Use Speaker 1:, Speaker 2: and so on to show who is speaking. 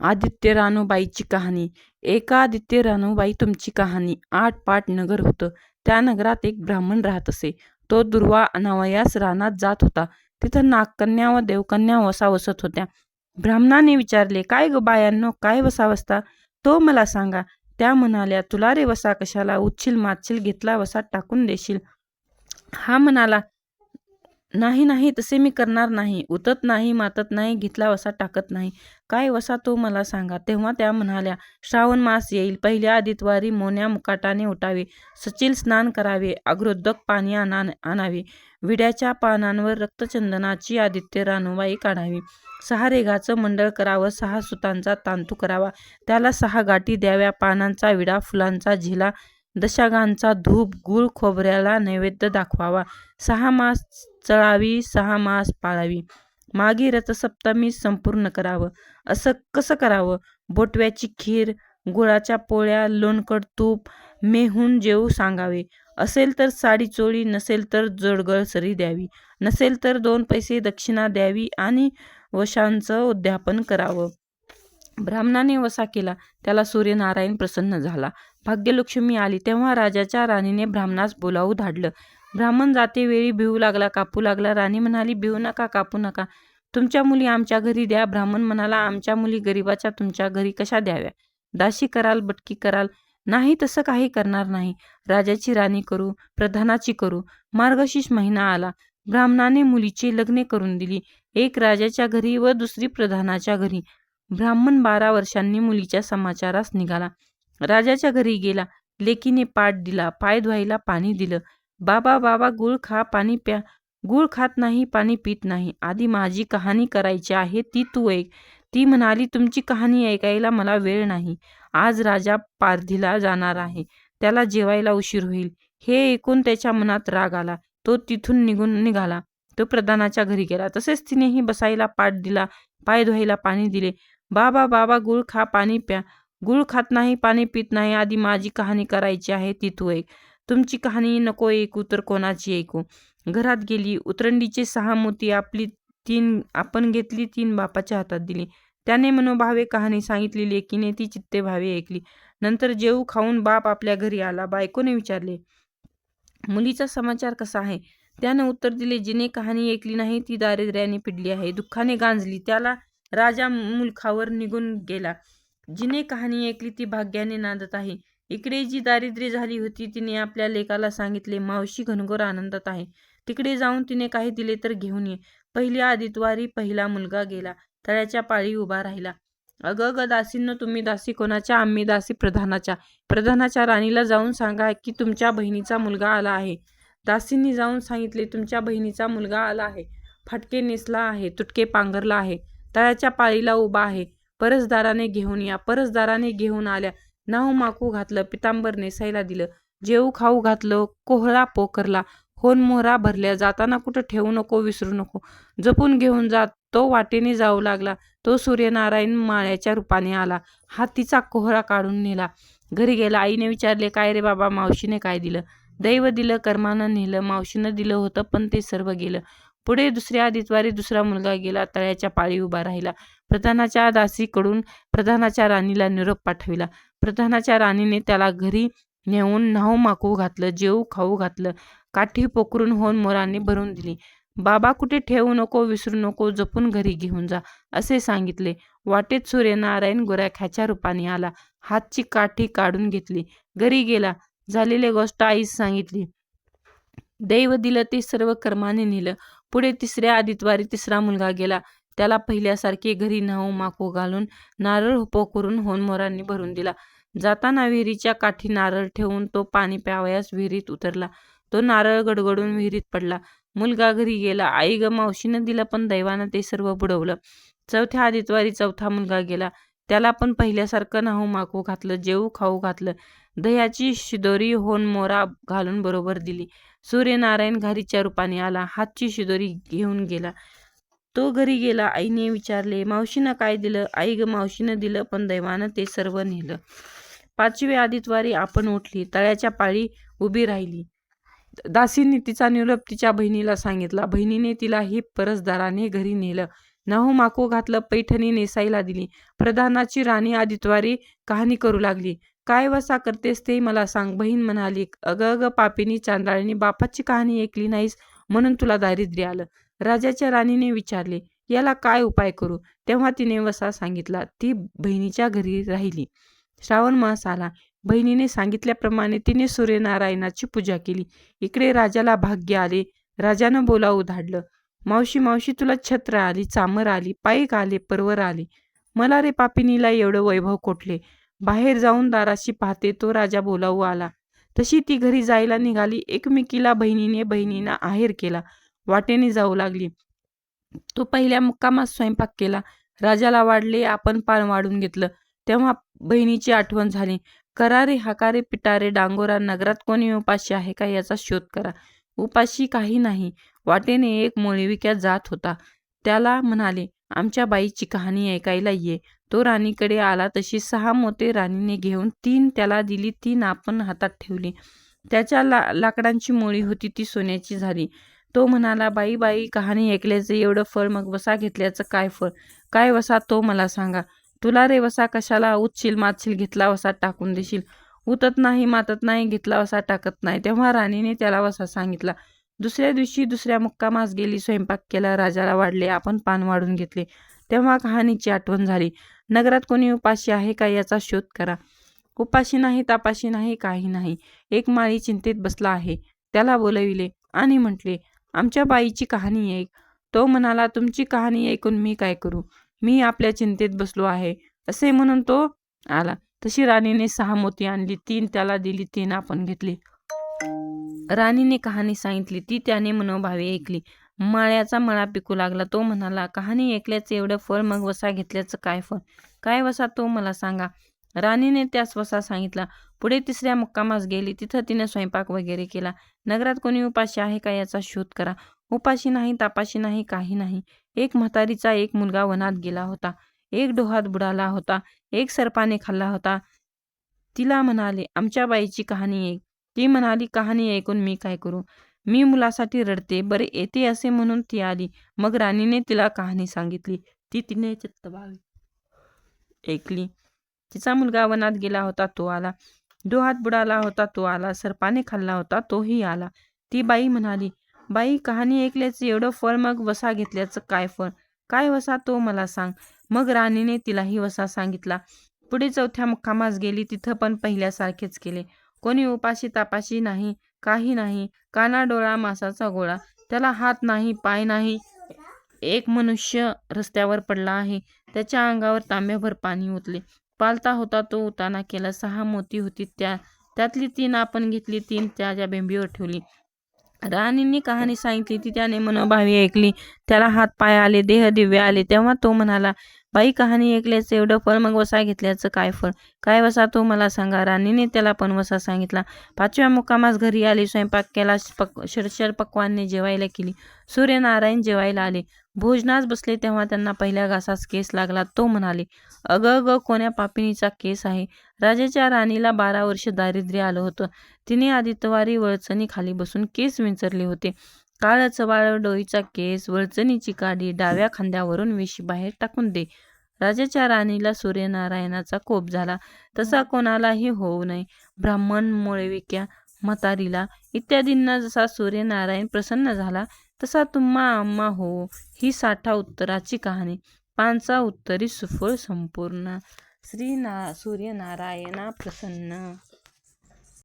Speaker 1: आदित्य रानूबाईची कहाणी. एका आदित्य रानूबाई तुमची कहाणी आठ पाट नगर होतं. त्या नगरात एक ब्राह्मण राहत असे. तो दुर्वा अनावयास रानात जात होता. तिथं नागकन्या व देवकन्या वसा वसत होत्या. ब्राह्मणाने विचारले काय ग बायांनो काय वसा वसता तो मला सांगा. त्या म्हणाल्या तुला रे वसा कशाला? उच्छिल मातशील घेतला वसा टाकून देशील. हा म्हणाला नाही नाही तसे मी करणार नाही. उतत नाही मातत नाही घेतला वसा टाकत नाही. काय वसा तो मला सांगा. तेव्हा त्या म्हणाल्या श्रावण मास येईल. पहिल्या आदितवारी मोन्या मुकाटाने उठावे. सचिल स्नान करावे. अग्रोदक पाणी आणा आणावे. विड्याच्या पानांवर रक्तचंदनाची आदित्य रानुबाई काढावी. सहा रेघाचं मंडळ करावं. सहा सुतांचा तांतू करावा. त्याला सहा गाठी द्याव्या. पानांचा विडा फुलांचा झिला दशागांचा धूप गुळ खोबऱ्याला नैवेद्य दाखवावा. सहा मास चळावी सहा मास पाळावी. मागे रथसप्तमी संपूर्ण करावं. असं कसं करावं? बोटव्याची खीर गुळाच्या पोळ्या लोणकड तूप मेहून जेऊ सांगावे. असेल तर साडी चोळी नसेल तर जोडगळ सरी द्यावी. नसेल तर दोन पैसे दक्षिणा द्यावी आणि वशांचं उद्यापन करावं. ब्राह्मणाने वसा केला. त्याला सूर्यनारायण प्रसन्न झाला. भाग्यलक्ष्मी आली तेव्हा राजाच्या राणीने ब्राह्मणास बोलावू धाडलं. ब्राह्मण जातेवेळी भिवू लागला कापू लागला. राणी म्हणाली भिवू नका कापू नका. तुमच्या मुली आमच्या घरी द्या. ब्राह्मण म्हणाला आमच्या मुली गरिबाच्या तुमच्या घरी कशा द्याव्या? दाशी कराल बटकी कराल. नाही तसं काही करणार नाही. राजाची राणी करू प्रधानाची करू. मार्गशीर्ष महिना आला. ब्राह्मणाने मुलीची लग्ने करून दिली. एक राजाच्या घरी व दुसरी प्रधानाच्या घरी. ब्राह्मण बारा वर्षांनी मुलीच्या समाचारास निघाला. राजाच्या घरी गेला. लेकीने पाठ दिला पाय धुवायला पाणी दिलं. बाबा बाबा गुळ खा पाणी प्या. गुळ खात नाही पाणी पित नाही. आधी माझी कहाणी करायची आहे ती तू ऐक. ती म्हणाली तुमची कहाणी ऐकायला मला वेळ नाही. आज राजा पारधीला जाणार आहे. त्याला जेवायला उशीर होईल. हे ऐकून त्याच्या मनात राग आला. तो तिथून निघून निघाला. तो प्रधानाच्या घरी गेला. तसेच तिनेही बसायला पाठ दिला पाय धुवायला पाणी दिले. बाबा बाबा गुळ खा पाणी प्या. गुळ खात नाही पाणी पित नाही आधी माझी कहाणी करायची आहे ती तू ऐक. तुमची कहाणी नको ऐकू तर कोणाची ऐकू? घरात गेली उतरंडीचे सहा मोती आपली तीन आपण घेतली तीन बापाच्या हातात दिली. त्याने मनोभावे कहाणी सांगितली लेकीने ती चित्ते भावे ऐकली. नंतर जेऊ खाऊन बाप आपल्या घरी आला बायकोने विचारले मुलीचा समाचार कसा आहे? त्यानं उत्तर दिले जिने कहाणी ऐकली नाही ती दारिद्र्याने पिडली आहे दुःखाने गांजली. त्याला राजा मुलखावर निघून गेला. जिने कहाणी ऐकली ती भाग्याने नांदत आहे. इकडे जी दारिद्र्य झाली होती तिने आपल्या लेकाला सांगितले मावशी घनघोर आनंदात आहे. तिकडे जाऊन तिने काही दिले तर घेऊन ये. पहिल्या आदितवारी पहिला मुलगा गेला. तळ्याच्या पाळी उभा राहिला. अगं ग दासींनो तुम्ही दासी कोणाच्या? आम्ही दासी प्रधानाच्या. प्रधानाच्या राणीला जाऊन सांगा की तुमच्या बहिणीचा मुलगा आला आहे. दासींनी जाऊन सांगितले तुमच्या बहिणीचा मुलगा आला आहे. फाटके नेसला आहे तुटके पांघरला आहे. तळ्याच्या पाळीला उभा आहे. परसदाराने घेऊन या परसदाराने घेऊन आल्या. नाव माकू घातलं पितांबर नेसायला दिलं. जेऊ खाऊ घातलं कोहळा पोकरला होन मोहरा भरल्या जाताना कुठं ठेवू नको विसरू नको. जपून घेऊन जात तो वाटेने जाऊ लागला. तो सूर्यनारायण माळ्याच्या रूपाने आला. हातीचा कोहळा काढून नेला. घरी गेला आईने विचारले काय रे बाबा मावशीने काय दिलं? दैव दिलं कर्मानं नेलं मावशीनं दिलं होतं पण ते सर्व गेलं. पुढे दुसऱ्या आदितवारी दुसरा मुलगा गेला तळ्याच्या पाळी उभा राहिला. प्रधानाच्या दासीकडून प्रधानाच्या राणीला निरोप पाठविला. प्रधानाच्या राणीने त्याला घरी नेऊन न्हाऊ माकू घातलं जेऊ खाऊ घातलं काठी पोखरून होऊन मोरांनी भरून दिली. बाबा कुठे ठेवू नको विसरू नको जपून घरी घेऊन जा असे सांगितले. वाटेत सूर्यनारायण गोऱ्याख्याच्या रूपाने आला. हातची काठी काढून घेतली. घरी गेला. झालेली गोष्ट आईस सांगितली. दैव दिलं ते सर्व कर्माने नेलं. पुढे तिसऱ्या आदितवारी तिसरा मुलगा गेला. त्याला पहिल्यासारखे घरी न्हाऊ माखू घालून नारळ हुपो करून होनमोरांनी भरून दिला. जाताना विहिरीच्या काठी नारळ ठेवून तो पाणी प्यावयास विहिरीत उतरला. तो नारळ गडगडून विहिरीत पडला. मुलगा घरी गेला. आई ग मावशीनं दिलं पण दैवानं ते सर्व बुडवलं. चौथ्या आदितवारी चौथा मुलगा गेला. त्याला पण पहिल्यासारखं नाहू माकू घातलं जेऊ खाऊ घातलं. दह्याची शिदोरी होन मोरा घालून बरोबर दिली. सूर्यनारायण घारीच्या रूपाने आला. हातची शिदोरी घेऊन गेला. तो घरी गेला आईने विचारले मावशीनं काय दिलं? आई ग मावशीनं दिलं पण दैवानं ते सर्व नेलं. पाचवी आदितवारी आपण उठली तळ्याच्या पाळी उभी राहिली. दासींनी तिचा निरोप तिच्या बहिणीला सांगितला. बहिणीने तिला ही परसदाराने घरी नेलं. नाहू माको घातलं पैठणी नेसायला दिली. प्रधानाची राणी आदित्वारी कहाणी करू लागली. काय वसा करतेस ते मला सांग बहीण म्हणाली. अग अग पापिनी चांदाळीनी बापाची कहाणी ऐकली नाहीस म्हणून तुला दारिद्र्य आलं. राजाच्या राणीने विचारले याला काय उपाय करू? तेव्हा तिने वसा सांगितला ती बहिणीच्या घरी राहिली. श्रावण मास आला. बहिणीने सांगितल्याप्रमाणे तिने सूर्यनारायणाची पूजा केली. इकडे राजाला भाग्य आले. राजानं बोलावू धाडलं मावशी मावशी तुला छत्र आली चामर आली पायक आले परवर आले. मला रे पापिनीला एवढं वैभव कोटले बाहेर जाऊन दाराशी पाहते तो राजा बोलावू आला. तशी ती घरी जायला निघाली. एकमेकीला बहिणीने बहिणीना आहेर केला. वाटेने जाऊ लागली. तो पहिल्या मुक्कामात स्वयंपाक केला. राजाला वाढले आपण पान वाढून घेतलं. तेव्हा बहिणीची आठवण झाली. करारे हाकारे पिटारे डांगोरा नगरात कोणी उपाशी आहे का याचा शोध करा. उपाशी काही नाही. वाटेने एक मोळीविक्या जात होता. त्याला म्हणाले आमच्या बाईची कहाणी ऐकायला ये. तो राणीकडे आला तशी सहा मोते राणीने घेऊन तीन त्याला दिली तीन आपण हातात ठेवली. त्याच्या ला लाकडांची मोळी होती ती सोन्याची झाली. तो म्हणाला बाई बाई कहाणी ऐकल्याचं एवढं फळ मग वसा घेतल्याचं काय फळ? काय वसा तो मला सांगा. तुला रे वसा कशाला उचशील मातशील घेतला वसा टाकून देशील? उतत नाही मातत नाही घेतला वसा टाकत नाही. तेव्हा राणीने त्याला वसा सांगितला. दुसऱ्या दिवशी दुसऱ्या मुक्कामास गेली स्वयंपाक केला राजाला वाढले आपण पान वाढून घेतले. तेव्हा कहाणीची आठवण झाली. नगरात कोणी उपाशी आहे का याचा शोध करा. उपाशी नाही तापाशी नाही काही नाही. एक माळी चिंतेत बसला आहे. त्याला बोलविले आणि म्हटले आमच्या बाईची कहाणी ऐक तो म्हणाला तुमची कहाणी ऐकून मी काय करू? मी आपल्या चिंतेत बसलो आहे. असे म्हणून तो आला. तशी राणीने सहा मोती आणली तीन त्याला दिली तीन आपण घेतली. राणीने कहाणी सांगितली ती त्याने मनोभावे ऐकली. माळ्याचा मळा पिकू लागला. तो म्हणाला कहाणी ऐकल्याचं एवढं फळ मग वसा घेतल्याचं काय फळ? काय वसा तो मला सांगा. राणीने त्यास वसा सांगितला पुढे तिसऱ्या मुक्कामास गेली तिथं तिने स्वयंपाक वगैरे केला. नगरात कोणी उपाशी आहे का याचा शोध करा. उपाशी नाही तापाशी नाही काही नाही. एक म्हातारीचा एक मुलगा वनात गेला होता. एक डोहात बुडाला होता. एक सर्पाने खाल्ला होता. तिला म्हणाले आमच्या बाईची कहाणी ऐक ती म्हणाली कहाणी ऐकून मी काय करू? मी मुलासाठी रडते. बरे येते असे म्हणून ती आली. मग राणीने तिला कहाणी सांगितली. ती तिने चित्तभावी ऐकली. तिचा मुलगा वनात गेला होता तो आला. डोहात बुडाला होता तो आला. सर्पाने खाल्ला होता तोही आला. ती बाई म्हणाली बाई कहाणी ऐकल्याचं एवढं फळ मग वसा घेतल्याचं काय फळ? काय वसा तो मला सांग. मग राणीने तिलाही वसा सांगितला. पुढे चौथ्या मुक्कामास गेली तिथं पण पहिल्यासारखेच केले. कोणी उपाशी तापाशी नाही काही नाही. काना डोळा मासाचा गोळा. त्याला हात नाही पाय नाही. एक मनुष्य रस्त्यावर पडला आहे. त्याच्या अंगावर तांब्याभर पाणी ओतले. पालता होता तो उताना केला. सहा मोती होती त्या त्यातली तीन आपण घेतली तीन त्याच्या बेंबीवर ठेवली. राणींनी कहाणी सांगितली ती त्याने मनोभावी ऐकली. त्याला हात पाय आले देह दिव्य आले. तेव्हा तो म्हणाला बाई कहाणी ऐकल्याचं एवढं फळ मग वसा घेतल्याचं काय फळ? काय वसा तो मला सांगा? राणीने त्याला पण वसा सांगितला. पाचव्या मुक्कामास घरी आली स्वयंपाक केला पक शरशर पक्वांनी जेवायला केली. सूर्यनारायण जेवायला आले. भोजनास बसले तेव्हा त्यांना पहिल्या घासास केस लागला. तो म्हणाले अगं अग कोण्या पापिनीचा केस आहे? राजाच्या राणीला बारा वर्ष दारिद्र्य आलं होतं. तिने आदित्यवारी वळचणी खाली बसून केस विंचरले होते. काळच चवाळ डोईचा केस वळचणीची काडी डाव्या खांद्यावरून वेशी बाहेर टाकून दे. राजाच्या राणीला सूर्यनारायणाचा कोप झाला. तसा कोणालाही होऊ नये. ब्राह्मण मोळविक्या म्हातारीला इत्यादींना जसा सूर्यनारायण प्रसन्न झाला तसा तुम्हा आम्हा हो ही साठा उत्तराची कहाणी. पांचा उत्तरी सुफळ संपूर्ण. श्री ना सूर्यनारायणा प्रसन्न.